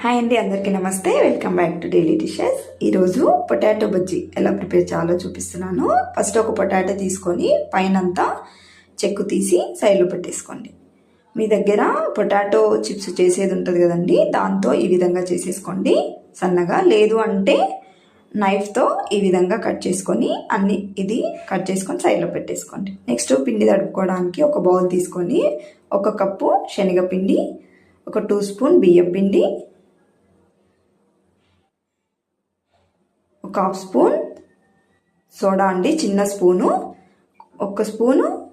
Hi అండి అందరికీ నమస్తే. Welcome back to daily dishes ఈరోజు పొటాటో బజ్జీ ఎలా ప్రిపేర్ చేయాలో చూపిస్తున్నాను. ఫస్ట్ ఒక పొటాటో తీసుకొని పైనంతా చెక్కు తీసి సైడ్లో పెట్టేసుకోండి. మీ దగ్గర పొటాటో చిప్స్ చేసేది ఉంటుంది కదండి దాంతో ఈ విధంగా చేసేసుకోండి. సన్నగా లేదు అంటే నైఫ్తో ఈ విధంగా కట్ చేసుకొని అన్ని ఇది కట్ చేసుకొని సైడ్లో పెట్టేసుకోండి. నెక్స్ట్ పిండి తడుపుకోవడానికి ఒక బౌల్ తీసుకొని ఒక కప్పు శనగపిండి ఒక టూ స్పూన్ బియ్యం పిండి ఒక హాఫ్ స్పూన్ సోడా అండి చిన్న స్పూను ఒక స్పూను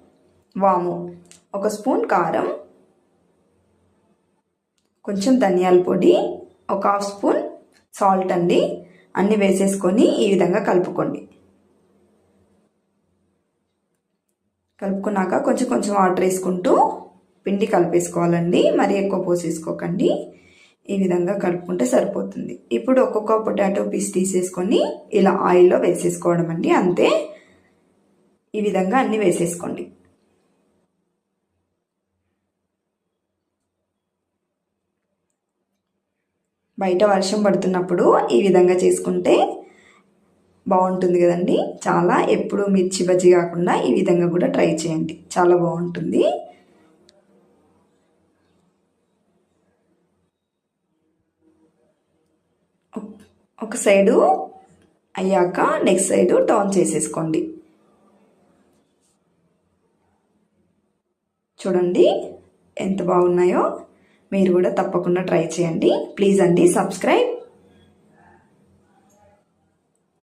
వాము. ఒక స్పూన్ కారం. కొంచెం ధనియాల పొడి. ఒక హాఫ్ స్పూన్ సాల్ట్ అండి. అన్నీ వేసేసుకొని ఈ విధంగా కలుపుకోండి. కలుపుకున్నాక కొంచెం కొంచెం వాటర్ వేసుకుంటూ పిండి కలిపేసుకోవాలండి. మరీ ఎక్కువ పోసేసుకోకండి. ఈ విధంగా కలుపుకుంటే సరిపోతుంది. ఇప్పుడు ఒక్కొక్క పొటాటో పీస్ తీసేసుకొని ఇలా ఆయిల్లో వేసేసుకోవడం అండి. అంతే. ఈ విధంగా అన్నీ వేసేసుకోండి. బయట వర్షం పడుతున్నప్పుడు ఈ విధంగా చేసుకుంటే బాగుంటుంది కదండి. చాలా ఎప్పుడు మిర్చి బజ్జి కాకుండా ఈ విధంగా కూడా ట్రై చేయండి. చాలా బాగుంటుంది. ఒక సైడు అయ్యాక నెక్స్ట్ సైడు టర్న్ చేసేసుకోండి. చూడండి ఎంత బాగున్నాయో. మీరు కూడా తప్పకుండా ట్రై చేయండి. ప్లీజ్ అండి సబ్స్క్రైబ్.